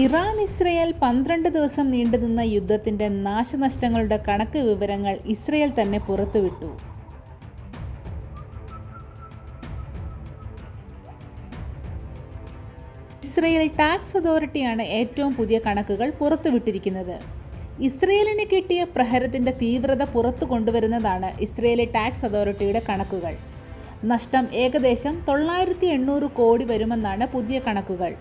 Iran Israel പന്ത്രണ്ട് ദിവസം നീണ്ടുനിന്ന യുദ്ധത്തിന്റെ നാശനഷ്ടങ്ങളുടെ കണക്ക് വിവരങ്ങൾ ഇസ്രയേൽ തന്നെ പുറത്തുവിട്ടു. ഇസ്രയേൽ ടാക്സ് അതോറിറ്റിയാണ് ഏറ്റവും പുതിയ കണക്കുകൾ പുറത്തുവിട്ടിരിക്കുന്നത്. ഇസ്രയേലിന് കിട്ടിയ പ്രഹരത്തിന്റെ തീവ്രത പുറത്തു കൊണ്ടുവരുന്നതാണ് ഇസ്രയേലി ടാക്സ് അതോറിറ്റിയുടെ കണക്കുകൾ. നഷ്ടം ഏകദേശം തൊള്ളായിരത്തി കോടി വരുമെന്നാണ് പുതിയ കണക്കുകൾ.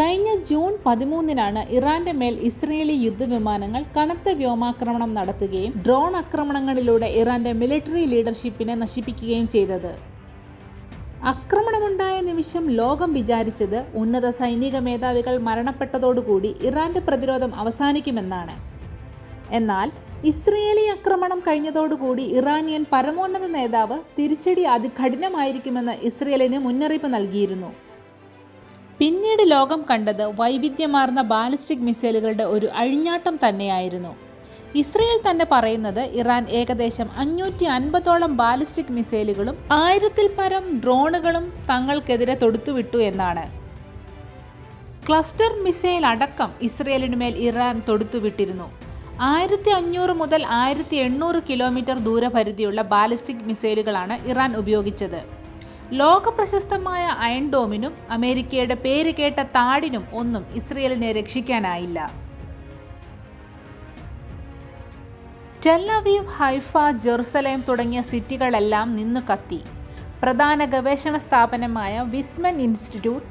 കഴിഞ്ഞ ജൂൺ പതിമൂന്നിനാണ് ഇറാന്റെ മേൽ ഇസ്രയേലി യുദ്ധവിമാനങ്ങൾ കനത്ത വ്യോമാക്രമണം നടത്തുകയും ഡ്രോൺ ആക്രമണങ്ങളിലൂടെ ഇറാന്റെ മിലിറ്ററി ലീഡർഷിപ്പിനെ നശിപ്പിക്കുകയും ചെയ്തത്. ആക്രമണമുണ്ടായ നിമിഷം ലോകം വിചാരിച്ചത് ഉന്നത സൈനിക മേധാവികൾ മരണപ്പെട്ടതോടുകൂടി ഇറാന്റെ പ്രതിരോധം അവസാനിക്കുമെന്നാണ്. എന്നാൽ ഇസ്രയേലി ആക്രമണം കഴിഞ്ഞതോടുകൂടി ഇറാനിയൻ പരമോന്നത നേതാവ് തിരിച്ചടി അതികഠിനമായിരിക്കുമെന്ന് ഇസ്രയേലിന് മുന്നറിയിപ്പ് നൽകിയിരുന്നു. പിന്നീട് ലോകം കണ്ടത് വൈവിധ്യമാർന്ന ബാലിസ്റ്റിക് മിസൈലുകളുടെ ഒരു അഴിഞ്ഞാട്ടം തന്നെയായിരുന്നു. ഇസ്രയേൽ തന്നെ പറയുന്നത് ഇറാൻ ഏകദേശം അഞ്ഞൂറ്റി അൻപതോളം ബാലിസ്റ്റിക് മിസൈലുകളും ആയിരത്തിൽ പരം ഡ്രോണുകളും തങ്ങൾക്കെതിരെ തൊടുത്തുവിട്ടു എന്നാണ്. ക്ലസ്റ്റർ മിസൈൽ അടക്കം ഇസ്രയേലിനുമേൽ ഇറാൻ തൊടുത്തുവിട്ടിരുന്നു. ആയിരത്തി അഞ്ഞൂറ് മുതൽ ആയിരത്തി എണ്ണൂറ് കിലോമീറ്റർ ദൂരപരിധിയുള്ള ബാലിസ്റ്റിക് മിസൈലുകളാണ് ഇറാൻ ഉപയോഗിച്ചത്. ലോക പ്രശസ്തമായ അയൺ ഡോമിനും അമേരിക്കയുടെ പേര് കേട്ട താടിനും ഒന്നും ഇസ്രയേലിനെ രക്ഷിക്കാനായില്ല. ടെല്ലവീവ് ഹൈഫ ജെറുസലേം തുടങ്ങിയ സിറ്റികളെല്ലാം നിന്ന് കത്തി. പ്രധാന ഗവേഷണ സ്ഥാപനമായ Weizmann institute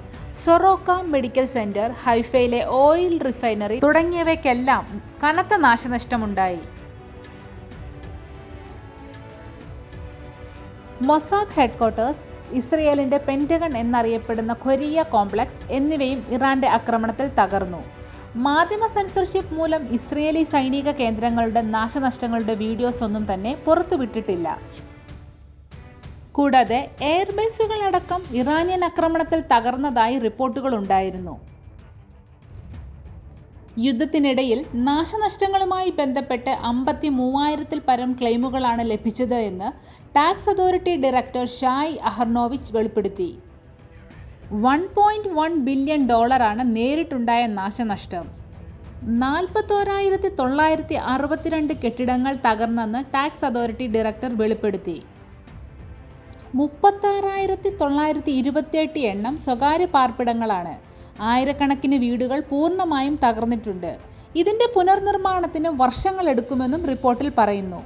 Soroka medical centre ഹൈഫയിലെ oil refinery തുടങ്ങിയവയ്ക്കെല്ലാം കനത്ത നാശനഷ്ടമുണ്ടായി. മൊസാദ് ഹെഡ്ക്വാർട്ടേഴ്സ് ഇസ്രയേലിന്റെ പെന്റഗൺ എന്നറിയപ്പെടുന്ന കൊരിയ കോംപ്ലക്സ് എന്നിവയും ഇറാന്റെ ആക്രമണത്തിൽ തകർന്നു. മാധ്യമ സെൻസർഷിപ്പ് മൂലം ഇസ്രയേലി സൈനിക കേന്ദ്രങ്ങളുടെ നാശനഷ്ടങ്ങളുടെ വീഡിയോസ് ഒന്നും തന്നെ പുറത്തുവിട്ടിട്ടില്ല. കൂടാതെ എയർബേസുകളടക്കം ഇറാനിയൻ ആക്രമണത്തിൽ തകർന്നതായി റിപ്പോർട്ടുകൾ ഉണ്ടായിരുന്നു യുദ്ധത്തിനിടയിൽ നാശനഷ്ടങ്ങളുമായി ബന്ധപ്പെട്ട് അമ്പത്തി മൂവായിരത്തിൽ പരം ക്ലെയിമുകളാണ് ലഭിച്ചത് എന്ന് tax authority director Shai Aharonovich വെളിപ്പെടുത്തി. വൺ പോയിന്റ് വൺ ബില്യൺ ഡോളറാണ് നേരിട്ടുണ്ടായ നാശനഷ്ടം. നാൽപ്പത്തോരായിരത്തി തൊള്ളായിരത്തി അറുപത്തിരണ്ട് കെട്ടിടങ്ങൾ തകർന്നെന്ന് ടാക്സ് അതോറിറ്റി ഡയറക്ടർ വെളിപ്പെടുത്തി. മുപ്പത്താറായിരത്തി തൊള്ളായിരത്തി ഇരുപത്തിയെട്ട് എണ്ണം സ്വകാര്യ പാർപ്പിടങ്ങളാണ്. ആയിരക്കണക്കിന് വീടുകൾ പൂർണമായും തകർന്നിട്ടുണ്ട്. ഇതിന്റെ പുനർനിർമ്മാണത്തിന് വർഷങ്ങളെടുക്കുമെന്നും റിപ്പോർട്ടിൽ പറയുന്നു.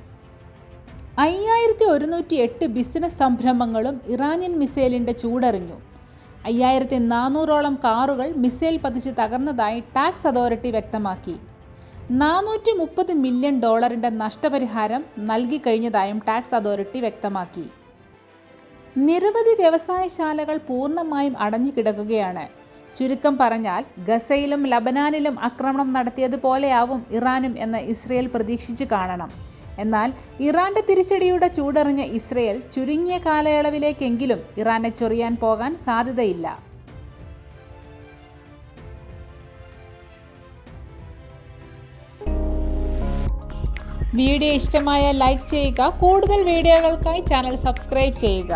അയ്യായിരത്തി ഒരുന്നൂറ്റി എട്ട് ബിസിനസ് സംരംഭങ്ങളും ഇറാനിയൻ മിസൈലിന്റെ ചൂടറിഞ്ഞു. അയ്യായിരത്തി നാനൂറോളം കാറുകൾ മിസൈൽ പതിച്ച് തകർന്നതായി ടാക്സ് അതോറിറ്റി വ്യക്തമാക്കി. നാനൂറ്റി മുപ്പത് മില്യൺ ഡോളറിന്റെ നഷ്ടപരിഹാരം നൽകിക്കഴിഞ്ഞതായും ടാക്സ് അതോറിറ്റി വ്യക്തമാക്കി. നിരവധി വ്യവസായശാലകൾ പൂർണമായും അടഞ്ഞു കിടക്കുകയാണ് ചുരുക്കം പറഞ്ഞാൽ ഗസയിലും ലബനാനിലും ആക്രമണം നടത്തിയതുപോലെയാവും ഇറാനും എന്ന് ഇസ്രയേൽ പ്രതീക്ഷിച്ചു കാണണം. എന്നാൽ ഇറാന്റെ തിരിച്ചടിയുടെ ചൂടറിഞ്ഞ ഇസ്രയേൽ ചുരുങ്ങിയ കാലയളവിലേക്കെങ്കിലും ഇറാനെ ചൊറിയാൻ പോകാൻ സാധ്യതയില്ല. വീഡിയോ ഇഷ്ടമായ ലൈക്ക് ചെയ്യുക. കൂടുതൽ വീഡിയോകൾക്കായി ചാനൽ സബ്സ്ക്രൈബ് ചെയ്യുക.